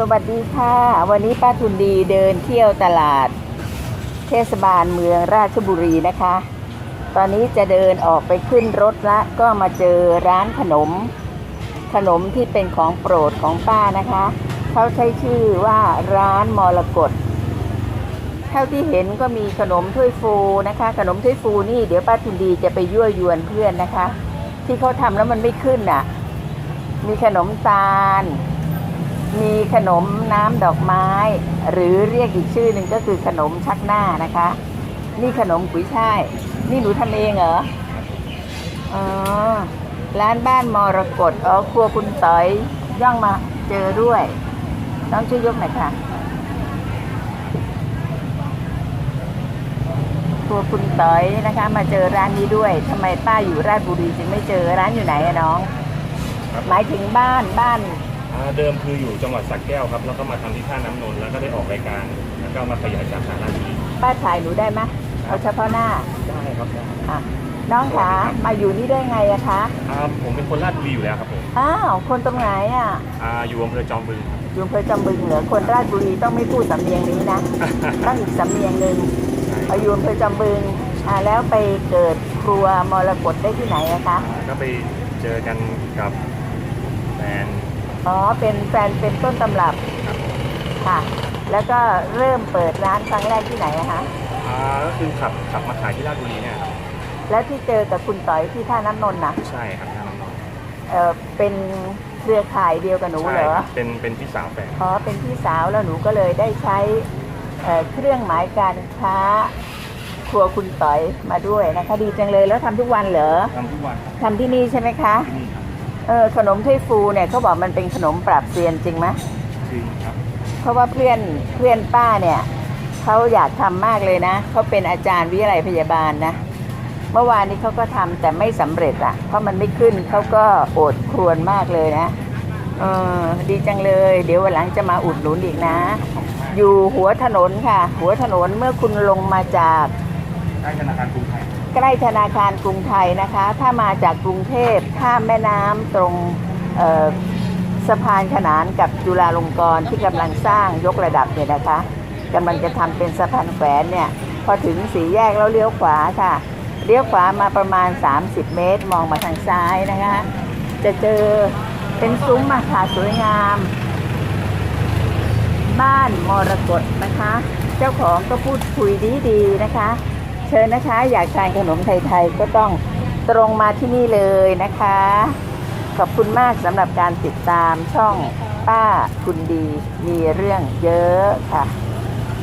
สวัสดีค่ะ วันนี้ป้าทุนดีเดินเที่ยวตลาด เทศบาลเมืองราชบุรีนะคะ ตอนนี้จะเดินออกไปขึ้นรถละก็มาเจอร้านขนม ขนมที่เป็นของโปรดของป้านะคะ เขาใช้ชื่อว่าร้านมรกตเท่าที่เห็นก็มีขนมถ้วยฟูนะคะ ขนมถ้วยฟูนี่เดี๋ยวป้าทุนดีจะไปยั่วยวนเพื่อนนะคะ ที่เขาทำแล้วมันไม่ขึ้นอะ มีขนมตาล มีขนมน้ำดอกไม้ หรือเรียกอีกชื่อหนึ่งก็คือขนมชักหน้านะคะ นี่ขนมกุยช่าย นี่หนูทำเองเหรอ อ๋อ ร้านบ้านมรกตอ๋อครัวคุณต๋อยย่องมาเจอด้วยต้องช่วยยกหน่อยค่ะ ครัวคุณต๋อยนะคะ มาเจอร้านนี้ด้วยทำไมป้าอยู่ราชบุรีจึงไม่เจอร้านอยู่ไหนอะน้อง หมายถึงบ้านบ้าน เดิมคืออยู่จังหวัดสระแก้วครับ แล้วก็มาทำที่ท่าน้ำนนท์แล้วก็ได้ออกรายการ แล้วก็มาขยายสาขาหน้าที่ป้าถ่ายหนูได้ไหมเอาเฉพาะหน้าได้ครับได้อะน้องคะมาอยู่นี่ได้ไงอะคะอ่าผมเป็นคนราชบุรีอยู่แล้วครับผมอ้าวคนตรงไหนอะอ่าอยู่อำเภอจอมบึงครับอยู่อำเภอจำบึงเหรอคนราชบุรีต้องไม่พูดสำเนียงนี้นะต้องอีกสำเนียงหนึ่งใช่เอาอยู่อำเภอจำบึงอ่าแล้วไปเกิดครัวมรกตได้ที่ไหนอะคะอ่าก็ไปเจอกันกับแฟน อ๋อ เป็นแฟนเป็นต้นตำรับค่ะ แล้วก็เริ่มเปิดร้านครั้งแรกที่ไหนอะคะอ่าก็คือขับขับมาขายที่ราชบุรีเนี่ยครับแล้วที่เจอกับคุณต่อยที่ท่าน้ำนนท์นะใช่ครับท่าน้ำนนท์เออเป็นเครือข่ายเดียวกับหนูใช่เหรอ ครับเป็นเป็นพี่สาวแฟนอ๋อเป็นพี่สาวแล้วหนูก็เลยได้ใช้เอ่อเครื่องหมายการค้าครัวคุณต๋อยมาด้วยนะคะ ดีจังเลยแล้วทำทุกวันเหรอทำทุกวันครับทำที่นี่ใช่ไหมคะ ที่นี่ครับ เออขนมถ้วยฟูเนี่ยเขาบอกมันเป็นขนมปราบเซียนจริงไหมจริงครับ เพราะว่าเพื่อนเพื่อนป้าเนี่ยเขาอยากทำมากเลยนะเขาเป็นอาจารย์วิทยาลัยพยาบาลนะเมื่อวานนี้เขาก็ทำแต่ไม่สำเร็จอะเพราะมันไม่ขึ้นเขาก็โอดครวญมากเลยนะเออดีจังเลย เดี๋ยววันหลังจะมาอุดหนุนอีกนะ อยู่หัวถนนค่ะ หัวถนนเมื่อคุณลงมาจากได้ธนาคารกรุงไทย ใกล้ธนาคารกรุงไทยนะคะ ถ้ามาจากกรุงเทพข้ามแม่น้ำตรงสะพานขนานกับจุฬาลงกรณ์ที่กำลังสร้างยกระดับเนี่ยนะคะกำลังจะทำเป็นสะพานแขวนเนี่ยพอถึงสี่แยกแล้วเลี้ยวขวาค่ะ เลี้ยวขวามาประมาณ 30 เมตร มองมาทางซ้ายนะคะ จะเจอเป็นซุ้มมาค่ะสวยงาม บ้านมรกตนะคะ เจ้าของก็พูดคุยดีๆนะคะ ชิญนะคะ อยากทานขนมไทยๆก็ต้องตรงมาที่นี่เลยนะคะ ขอบคุณมากสำหรับการติดตามช่องป้าคุณดีมีเรื่องเยอะค่ะ